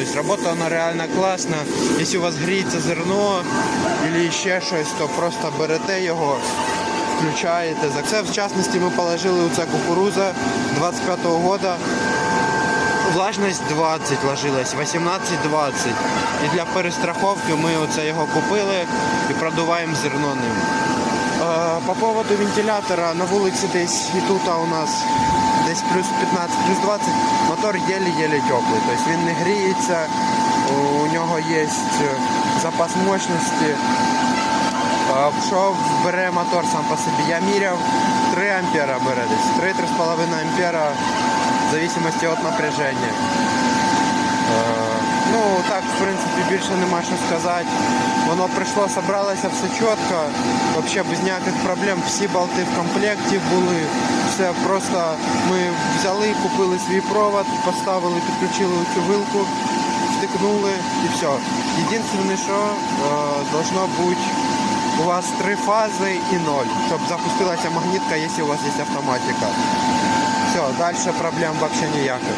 Тобто робота вона реально класна. Якщо у вас гріється зерно або ще щось, то просто берете його, включаєте. За це в частності ми положили у це кукуруза 25-го года. Влажність 20 ложилась, 18-20. І для перестраховки ми оце його купили і продуваємо зерно ним. По поводу вентилятора на вулиці десь і тут у нас десь плюс 15, плюс 20, мотор єлі-єлі теплий. Тобто він не гріється, у нього є запас мощності. Що бере мотор сам по собі? Я міряв 3 ампера бере десь. 3-3,5 ампера в зависимости від напряження. Е, Ну, так, в принципі, більше нема що сказати. Воно прийшло, собралося все чітко, взагалі без ніяких проблем. Всі болти в комплекті були. Все просто ми взяли, купили свій провод, поставили, підключили цю вилку, втикнули і все. Єдине, що е, должно бути у вас три фази і ноль, щоб запустилася магнітка, якщо у вас є автоматика. Все, далі проблем взагалі ніяких.